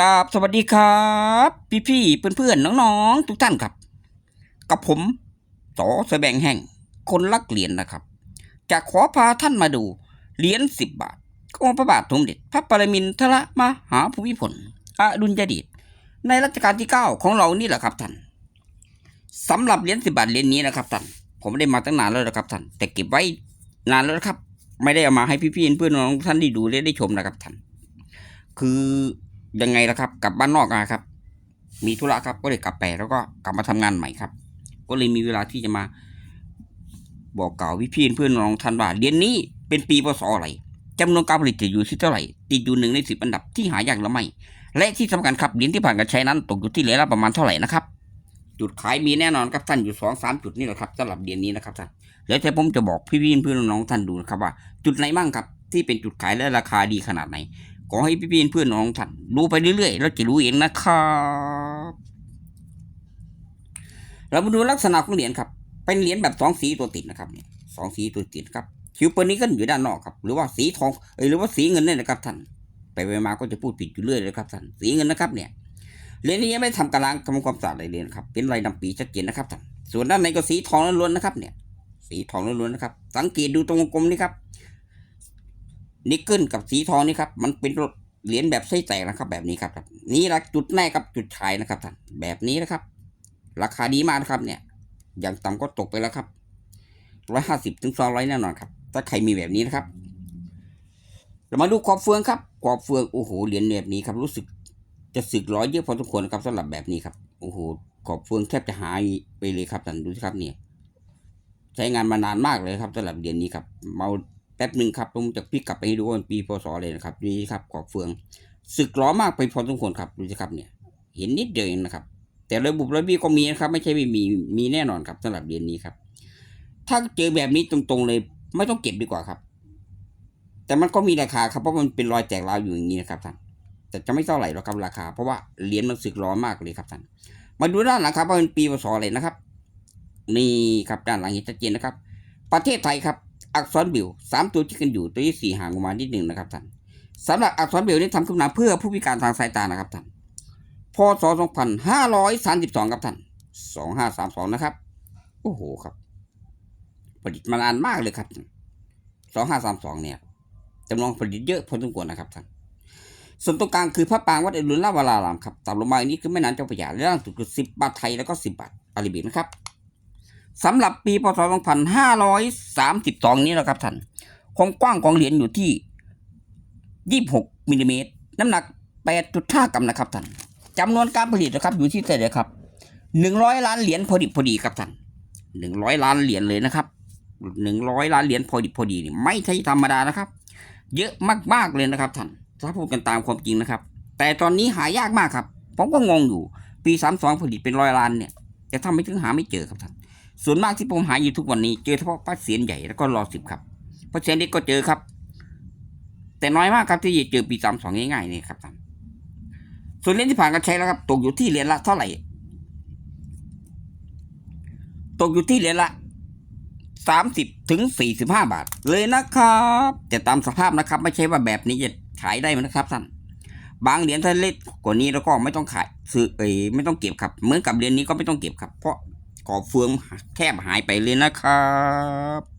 กราบสวัสดีครับ พี่พี่เพื่อนๆน้องๆ ทุกท่านครับ กับผมสอแสบงแห่งคนรักเหรียญนะครับ จะขอพาท่านมาดูเหรียญสิบบาทของพระบาทสมเด็จพระปรมินทรมหาภูมิพลอดุลยเดชในรัชกาลที่เก้าของเรานี่แหละครับท่านสำหรับเหรียญสิบบาทเหรียญนี้นะครับท่านผมได้มาตั้งนานแล้วนะครับท่านแต่เก็บไว้นานแล้วนะครับ ไม่ได้เอามาให้พี่ๆเพื่อนๆน้องท่านได้ดูและได้ชมนะครับท่านคือ ยังไงล่ะครับ กลับบ้านนอกมาครับ มีธุระครับ ก็เลยกลับไปแล้วก็กลับมาทำงานใหม่ครับ ก็เลยมีเวลาที่จะมา บอกกล่าวพี่พี่เพื่อนน้องท่านว่าเดือนนี้เป็นปีพศอะไรจำนวนการผลิตจะอยู่ที่เท่าไหร่ ติดอยู่หนึ่งในสิบอันดับที่หายากหรือไม่ และที่สำคัญครับเหรียญที่ผ่านการใช้นั้น ตกอยู่ที่เหรียญละประมาณเท่าไหร่นะครับ จุดขายมีแน่นอนครับท่านอยู่สองสามจุดนี่แหละครับสำหรับเหรียญนี้นะครับท่านแล้วแต่ผมจะบอกพี่พี่เพื่อนน้องท่านดูนะครับว่า จุดไหนบ้างครับที่เป็นจุดขายและราคาดีขนาดไหน ขอให้พี่พี่เพื่อนน้องท่านดูไปเรื่อยๆแล้วจะรู้เองนะครับ เรามาดูลักษณะของเหรียญครับ เป็นเหรียญแบบสองสีตัวติดนะครับเนี่ยสองสีตัวติดครับคิวเปอร์นี้ก็อยู่ด้านนอกครับ หรือว่าสีทองเอหรือว่าสีเงินเนี่ยนะครับท่านไปไปมาก็จะพูดผิดอยู่เรื่อยเลยครับท่านสีเงินนะครับเนี่ยเหรียญนี้ยังไม่ทำการล้างทำความสะอาดอะไรเลยครับ เป็นลายดำปีชัดเจนนะครับท่านส่วนด้านในก็สีทองล้วนๆนะครับเนี่ย สีทองล้วนๆนะครับ สังเกตดูตรงวงกลมนี่ครับ นิกเกิลกับสีทองนี่ครับ มันเป็นเหรียญแบบไส้แตกนะครับ แบบนี้ครับนี่ละจุดแรกครับจุดขายนะครับท่านแบบนี้นะครับ ราคาดีมากนะครับเนี่ยอย่างต่ำก็ตกไปแล้วครับร้อยห้าสิบถึงสองร้อยแน่นอนครับถ้าใครมีแบบนี้นะครับ เรามาดูขอบเฟืองครับขอบเฟืองโอ้โหเหรียญแบบนี้ครับ รู้สึกจะสึกร้อยเยอะพอสมควรนะครับสำหรับแบบนี้ครับโอ้โหขอบเฟืองแทบจะหายไปเลยครับท่านดูสิครับเนี่ยใช้งานมานานมากเลยครับสำหรับเหรียญนี้ครับเมา แป๊บหนึ่งครับผมจะพลิกกลับไปให้ดูว่ามันปีพศเลยนะครับนี่ครับขอบเฟืองสึกล้อมากไปพอสมควรครับดูสิครับเนี่ยเห็นนิดเดียวเองนะครับ แต่ระบบระเบียบก็มีนะครับ ไม่ใช่ไม่มีมีแน่นอนครับสำหรับเหรียญนี้ครับ ถ้าเจอแบบนี้ตรงๆเลย ไม่ต้องเก็บดีกว่าครับ แต่มันก็มีราคาครับเพราะมันเป็นรอยแตกราวอยู่อย่างนี้นะครับท่านแต่จะไม่เท่าไหร่หรอกครับราคา เพราะว่าเหรียญมันสึกล้อมากเลยครับท่านมาดูด้านหลังครับว่าเป็นปีพศอะไรนะครับ นี่ครับด้านหลังเห็นชัดเจนนะครับ ประเทศไทยครับ อักษรบิวสามตัวที่กันอยู่ตัวที่สี่ห่างออกมานิดหนึ่งนะครับท่านสำหรับอักษรบิวนี้ทำขึ้นมาเพื่อผู้พิการทางสายตานะครับท่านพศสองพันห้าร้อยสามสิบสองครับท่านสองห้าสามสองนะครับ โอ้โหครับผลิตมานานมากเลยครับสองห้าสามสองเนี่ยจำนวนผลิตเยอะพอสมควรนะครับท่านส่วนตรงกลางคือพระปรางวัดอรุณราชวรารามครับต่ำลงมาอันนี้คือแม่น้ำเจ้าพระยาและล่างสุดคือสิบบาทไทยแล้วก็สิบบาทอาราบินะครับ สำหรับปีพศ 2532 นี้นะครับท่านความกว้างของเหรียญอยู่ที่ 26มิลลิเมตรน้ำหนัก 8.5 กรัมนะครับท่านจำนวนการผลิตนะครับอยู่ที่เท่าไหร่ครับ 100 ล้านเหรียญพอดิบพอดีครับท่าน100 ล้านเหรียญเลยนะครับ 100 ล้านเหรียญพอดิบพอดีนี่ไม่ใช่ธรรมดานะครับ เยอะมากๆเลยนะครับท่านถ้าพูดกันตามความจริงนะครับ แต่ตอนนี้หายากมากครับผมก็งงอยู่ปี 32 ผลิตเป็นร้อยล้านเนี่ย แต่ทำไม่ถึงหาไม่เจอครับท่าน ส่วนมากที่ผมหาอยู่ทุกวันนี้เจอเฉพาะป้าเสียนใหญ่แล้วก็รอสิบครับป้าเสียนเล็กก็เจอครับ แต่น้อยมากครับที่จะเจอปีสามสองง่ายๆนี่ครับท่านส่วนเหรียญที่ผ่านการใช้แล้วครับตกอยู่ที่เหรียญละเท่าไหร่ ตกอยู่ที่เหรียญละสามสิบถึงสี่สิบห้าบาท เลยนะครับแต่ตามสภาพนะครับ ไม่ใช่ว่าแบบนี้จะขายได้นะครับท่านบางเหรียญถ้าเล็กกว่านี้แล้วก็ไม่ต้องขายซื้อเอยไม่ต้องเก็บครับเหมือนกับเหรียญนี้ก็ไม่ต้องเก็บครับ เพราะ ขอบเฟืองแทบหายไปเลยนะครับ